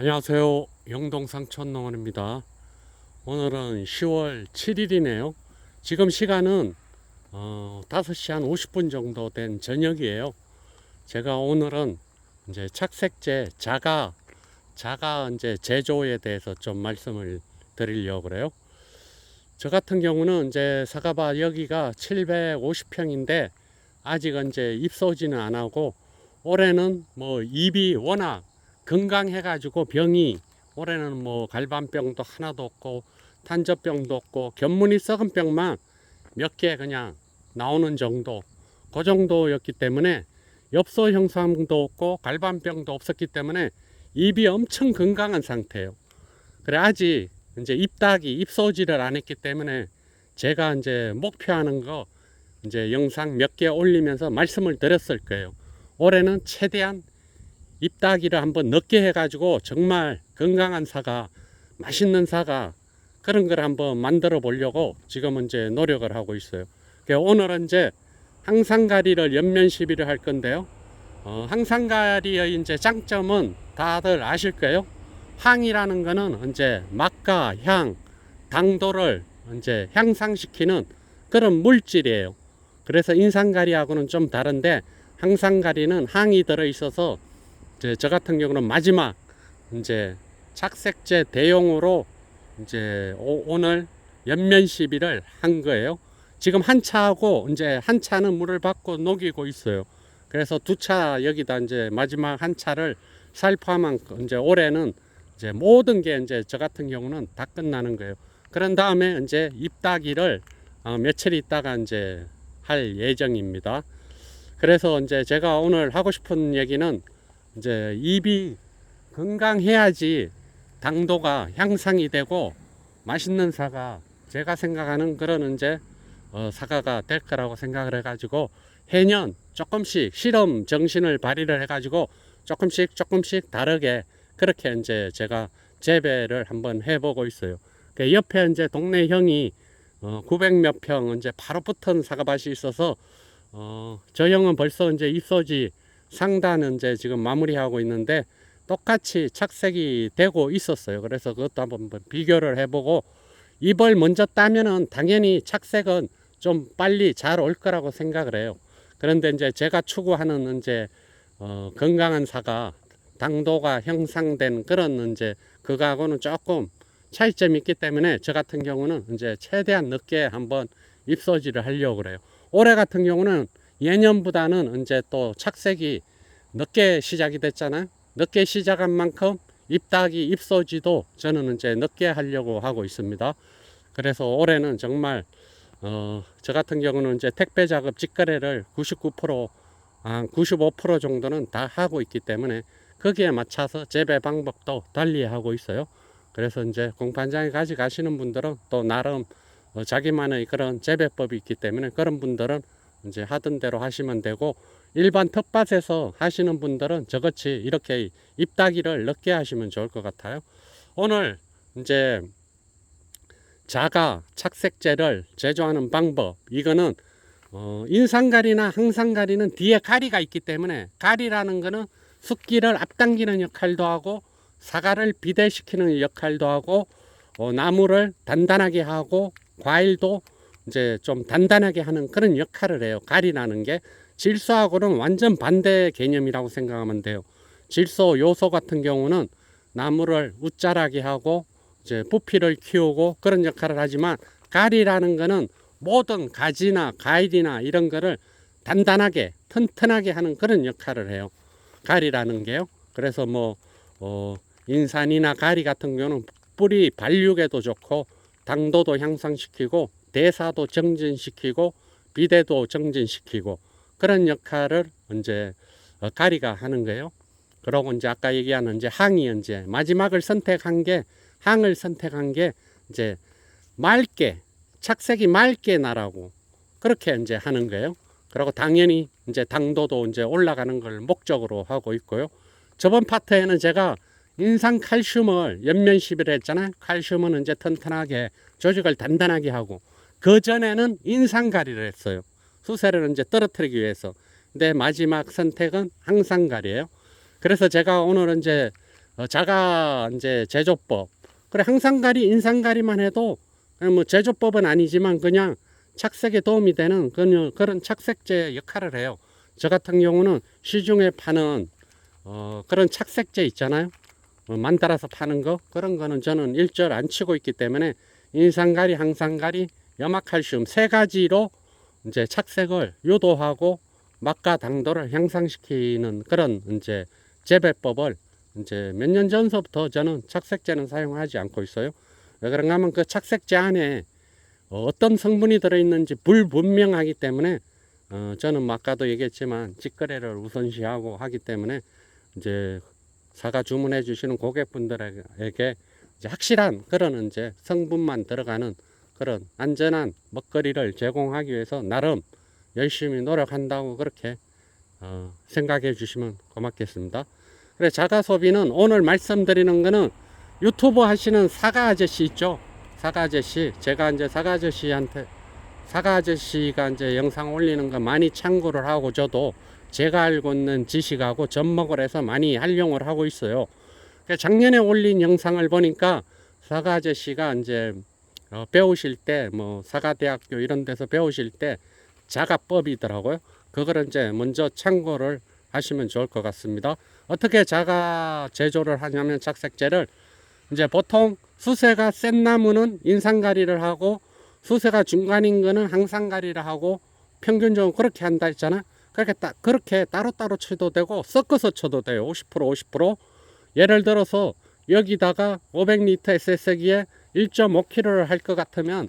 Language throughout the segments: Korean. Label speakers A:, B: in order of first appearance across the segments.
A: 안녕하세요. 영동상촌농원입니다. 오늘은 10월 7일이네요. 지금 시간은 어, 5시 한 50분 정도 된 저녁이에요. 제가 오늘은 이제 착색제 자가 자가 이제 제조에 대해서 좀 말씀을 드리려고 그래요. 저 같은 경우는 이제 사과밭 여기가 750평인데 아직은 이제 잎소지는 안 하고 올해는 뭐 잎이 워낙 건강해가지고 병이 올해는 뭐 갈반병도 하나도 없고 탄저병도 없고 견문이 썩은 병만 몇 개 그냥 나오는 정도 그 정도였기 때문에 엽소 형상도 없고 갈반병도 없었기 때문에 입이 엄청 건강한 상태예요. 그래 아직 이제 입닥이 입소지를 안 했기 때문에 제가 이제 목표하는 거 이제 영상 몇 개 올리면서 말씀을 드렸을 거예요. 올해는 최대한 입따기를 한번 넣게 해가지고 정말 건강한 사과, 맛있는 사과 그런 걸 한번 만들어 보려고 지금은 이제 노력을 하고 있어요. 그래서 오늘은 이제 항상가리를 연면 시비를 할 건데요. 어, 항상가리의 이제 장점은 다들 아실 거예요. 항이라는 거는 이제 맛과 향, 당도를 이제 향상시키는 그런 물질이에요. 그래서 인상가리하고는 좀 다른데 항상가리는 항이 들어 있어서 이제 저 같은 경우는 마지막 이제 착색제 대용으로 이제 오, 오늘 연면 시비를 한 거예요. 지금 한 차하고 이제 한 차는 물을 받고 녹이고 있어요. 그래서 두 차 여기다 이제 마지막 한 차를 살포하면 이제 올해는 이제 모든 게 이제 저 같은 경우는 다 끝나는 거예요. 그런 다음에 이제 입따기를 어, 며칠 있다가 이제 할 예정입니다. 그래서 이제 제가 오늘 하고 싶은 얘기는 이제 입이 건강해야지 당도가 향상이 되고 맛있는 사과 제가 생각하는 그런 이제 어, 사과가 될 거라고 생각을 해가지고 해년 조금씩 실험 정신을 발휘를 해가지고 조금씩 조금씩 다르게 그렇게 이제 제가 재배를 한번 해보고 있어요. 그 옆에 이제 동네 형이 어, 900몇 평 이제 바로 붙은 사과밭이 있어서 어, 저 형은 벌써 이제 입소지 상단은 이제 지금 마무리하고 있는데 똑같이 착색이 되고 있었어요. 그래서 그것도 한번 비교를 해보고 입을 먼저 따면은 당연히 착색은 좀 빨리 잘 올 거라고 생각을 해요. 그런데 이제 제가 추구하는 이제 어, 건강한 사과 당도가 형상된 그런 이제 그거하고는 조금 차이점이 있기 때문에 저 같은 경우는 이제 최대한 늦게 한번 입소지를 하려고 그래요. 올해 같은 경우는 예년보다는 이제 또 착색이 늦게 시작이 됐잖아요. 늦게 시작한 만큼 입닥이 입소지도 저는 이제 늦게 하려고 하고 있습니다. 그래서 올해는 정말 어, 저 같은 경우는 이제 택배 작업 직거래를 99%, 한 95% 정도는 다 하고 있기 때문에 거기에 맞춰서 재배 방법도 달리 하고 있어요. 그래서 이제 공판장에 가져가시는 분들은 또 나름 어, 자기만의 그런 재배법이 있기 때문에 그런 분들은 이제 하던 대로 하시면 되고 일반 텃밭에서 하시는 분들은 저같이 이렇게 잎따기를 넣게 하시면 좋을 것 같아요. 오늘 이제 자가 착색제를 제조하는 방법 이거는 어, 인상가리나 항상가리는 뒤에 가리가 있기 때문에 가리라는 거는 습기를 앞당기는 역할도 하고 사과를 비대시키는 역할도 하고 어, 나무를 단단하게 하고 과일도 이제 좀 단단하게 하는 그런 역할을 해요. 가리라는 게 질소하고는 완전 반대 개념이라고 생각하면 돼요. 질소 요소 같은 경우는 나무를 웃자라게 하고 이제 부피를 키우고 그런 역할을 하지만 가리라는 거는 모든 가지나 과일이나 이런 거를 단단하게 튼튼하게 하는 그런 역할을 해요. 가리라는 게요. 그래서 뭐 어, 인산이나 가리 같은 경우는 뿌리 발육에도 좋고 당도도 향상시키고 대사도 정진시키고 비대도 정진시키고 그런 역할을 이제 어, 가리가 하는 거예요. 그러고 이제 아까 얘기하는 이제 항이 이제 마지막을 선택한 게 항을 선택한 게 이제 맑게 착색이 맑게 나라고 그렇게 이제 하는 거예요. 그리고 당연히 이제 당도도 이제 올라가는 걸 목적으로 하고 있고요. 저번 파트에는 제가 인상 칼슘을 연면 시비를 했잖아요. 칼슘은 이제 튼튼하게 조직을 단단하게 하고 그 전에는 인상가리를 했어요. 수세를 이제 떨어뜨리기 위해서. 근데 마지막 선택은 항상가리예요. 그래서 제가 오늘은 이제 어, 자가 이제 제조법 그래 항상가리 인상가리만 해도 그냥 뭐 제조법은 아니지만 그냥 착색에 도움이 되는 그런 그런 착색제 역할을 해요. 저 같은 경우는 시중에 파는 어, 그런 착색제 있잖아요. 어, 만들어서 파는 거 그런 거는 저는 일절 안 치고 있기 때문에 인상가리, 항상가리, 염화칼슘 세 가지로 이제 착색을 유도하고 맛과 당도를 향상시키는 그런 이제 재배법을 이제 몇 년 전서부터 저는 착색제는 사용하지 않고 있어요. 왜 그런가 하면 그 착색제 안에 어떤 성분이 들어있는지 불분명하기 때문에 어, 저는 뭐 아까도 얘기했지만 직거래를 우선시하고 하기 때문에 이제 사과 주문해 주시는 고객분들에게 이제 확실한 그런 이제 성분만 들어가는 그런 안전한 먹거리를 제공하기 위해서 나름 열심히 노력한다고 그렇게 어, 생각해 주시면 고맙겠습니다. 그래 자가 소비는 오늘 말씀드리는 거는 유튜브 하시는 사과 아저씨 있죠? 사과 아저씨 제가 이제 사과 아저씨한테 사과 아저씨가 이제 영상 올리는 거 많이 참고를 하고 저도 제가 알고 있는 지식하고 접목을 해서 많이 활용을 하고 있어요. 그 작년에 올린 영상을 보니까 사과 아저씨가 이제 어, 배우실 때 뭐 사과대학교 이런 데서 배우실 때 자가법이더라고요. 그거를 이제 먼저 참고를 하시면 좋을 것 같습니다. 어떻게 자가 제조를 하냐면 착색제를 이제 보통 수세가 센 나무는 인상가리를 하고 수세가 중간인 거는 항상가리를 하고 평균적으로 그렇게 한다 했잖아. 그렇게 따, 그렇게 따로따로 쳐도 되고 섞어서 쳐도 돼요. 50% 50% 예를 들어서 여기다가 500리터 SS기에 1.5kg를 할 것 같으면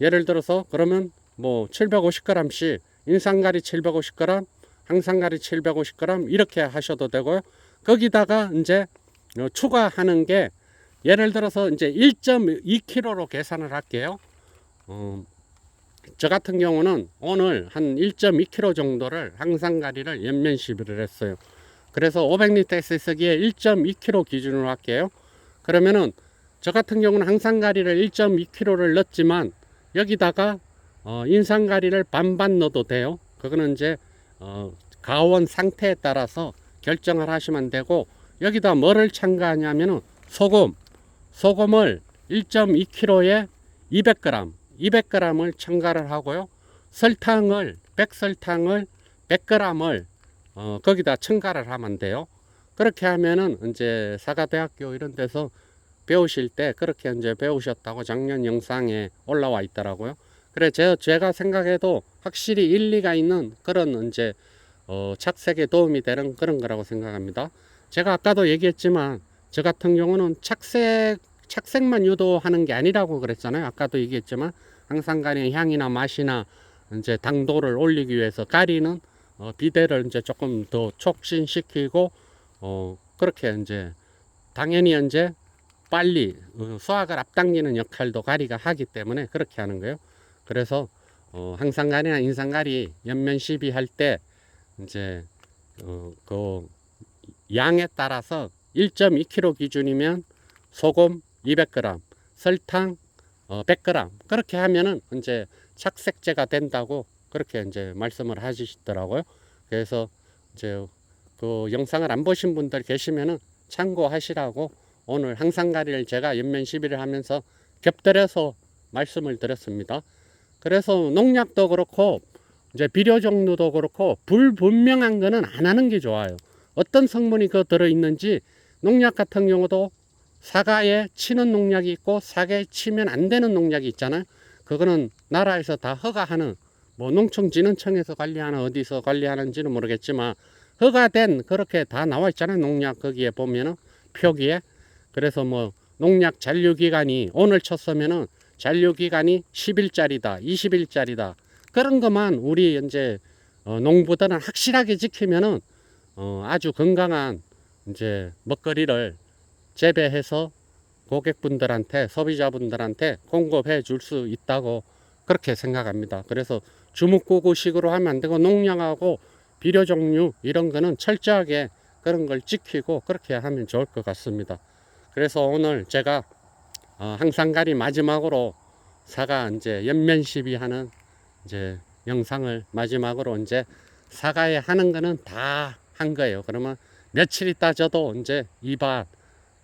A: 예를 들어서 그러면 뭐 750g씩 인상가리 750g, 항상가리 750g 이렇게 하셔도 되고요. 거기다가 이제 어, 추가하는 게 예를 들어서 이제 1.2kg로 계산을 할게요. 어, 저 같은 경우는 오늘 한 1.2kg 정도를 항상가리를 연면 시비를 했어요. 그래서 500리터 SS기에 1.2kg 기준으로 할게요. 그러면은 저 같은 경우는 항상가리를 1.2kg를 넣었지만 여기다가 어, 인상가리를 반반 넣어도 돼요. 그거는 이제 어, 가온 상태에 따라서 결정을 하시면 되고 여기다 뭐를 첨가하냐면은 소금, 소금을 1.2kg에 200g, 200g을 첨가를 하고요. 설탕을 백설탕을 100g을 어, 거기다 첨가를 하면 돼요. 그렇게 하면은 이제 사과대학교 이런 데서 배우실 때 그렇게 이제 배우셨다고 작년 영상에 올라와 있더라고요. 그래 제, 제가 생각해도 확실히 일리가 있는 그런 이제 어, 착색에 도움이 되는 그런 거라고 생각합니다. 제가 아까도 얘기했지만 저 같은 경우는 착색 착색만 유도하는 게 아니라고 그랬잖아요. 아까도 얘기했지만 항상 가리 향이나 맛이나 이제 당도를 올리기 위해서 가리는 어, 비대를 이제 조금 더 촉진시키고 어, 그렇게 이제 당연히 이제 빨리 어, 수확을 앞당기는 역할도 가리가 하기 때문에 그렇게 하는 거예요. 그래서 어, 항상가리나 인상가리 연면 시비 할 때 이제 어, 그 양에 따라서 1.2kg 기준이면 소금 200g, 설탕 어, 100g 그렇게 하면은 이제 착색제가 된다고 그렇게 이제 말씀을 하시더라고요. 그래서 이제 그 영상을 안 보신 분들 계시면은 참고하시라고 오늘 항상가리를 제가 연면 시비를 하면서 겹들여서 말씀을 드렸습니다. 그래서 농약도 그렇고 이제 비료 종류도 그렇고 불분명한 거는 안 하는 게 좋아요. 어떤 성분이 그 들어 있는지 농약 같은 경우도 사과에 치는 농약이 있고 사과에 치면 안 되는 농약이 있잖아요. 그거는 나라에서 다 허가하는 뭐 농촌진흥청에서 관리하는 어디서 관리하는지는 모르겠지만 허가된 그렇게 다 나와 있잖아요. 농약 거기에 보면은 표기에 그래서 뭐 농약 잔류 기간이 오늘 쳤으면은 잔류 기간이 10일짜리다, 20일짜리다. 그런 것만 우리 이제 어, 농부들은 확실하게 지키면은 어, 아주 건강한 이제 먹거리를 재배해서 고객분들한테 소비자분들한테 공급해 줄 수 있다고 그렇게 생각합니다. 그래서 주묵구구식으로 하면 안 되고 농약하고 비료 종류 이런 거는 철저하게 그런 걸 지키고 그렇게 하면 좋을 것 같습니다. 그래서 오늘 제가 어, 항상가리 마지막으로 사과 이제 연면 시비하는 이제 영상을 마지막으로 이제 사과에 하는 거는 다 한 거예요. 그러면 며칠 있다 저도 이제 이밭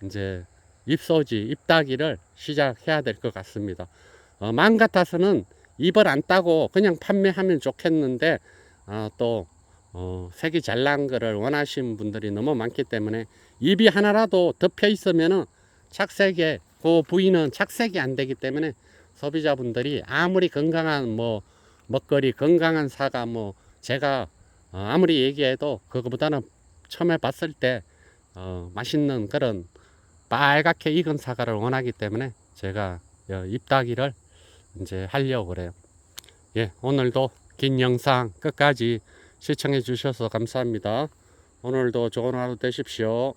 A: 이제 입소지, 입따기를 시작해야 될 것 같습니다. 어, 마음 같아서는 입을 안 따고 그냥 판매하면 좋겠는데 아, 또 어, 색이 잘 난 거를 원하시는 분들이 너무 많기 때문에 입이 하나라도 덮여 있으면은 착색에 그 부위는 착색이 안 되기 때문에 소비자분들이 아무리 건강한 뭐 먹거리 건강한 사과 뭐 제가 어, 아무리 얘기해도 그거보다는 처음에 봤을 때 어, 맛있는 그런 빨갛게 익은 사과를 원하기 때문에 제가 어, 입따기를 이제 하려고 그래요. 예, 오늘도 긴 영상 끝까지 시청해 주셔서 감사합니다. 오늘도 좋은 하루 되십시오.